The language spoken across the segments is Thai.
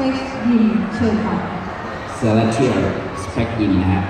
ปคยิมเชิญค่ะเซลเทียสเปคยินนะฮะ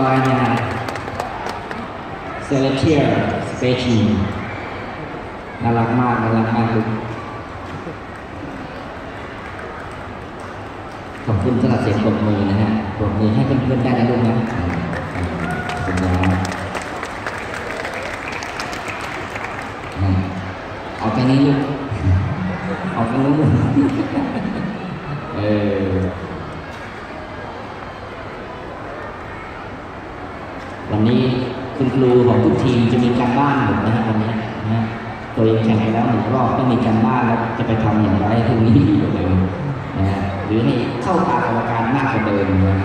California Celestial Space น่ารักมากน่ารักมากทุกขอบคุณสำหรับเสียงปรบมือนะฮะปรบมือให้เพื่อนๆได้นะลูกนะขอบคุณนะเอาไปนี้ลูก รูของทุกทีมจะมีการบ้านหมดนะฮะวันนี้นะฮะตัวเองแข่งไปแล้วหนึ่งรอบต้องมีการบ้านแล้วจะไปทำอย่างไรให้พรุ่งนี้ดีกว่าเดิมนะฮะหรือให้เข้าตากรรมการมากกว่าเดิมนะ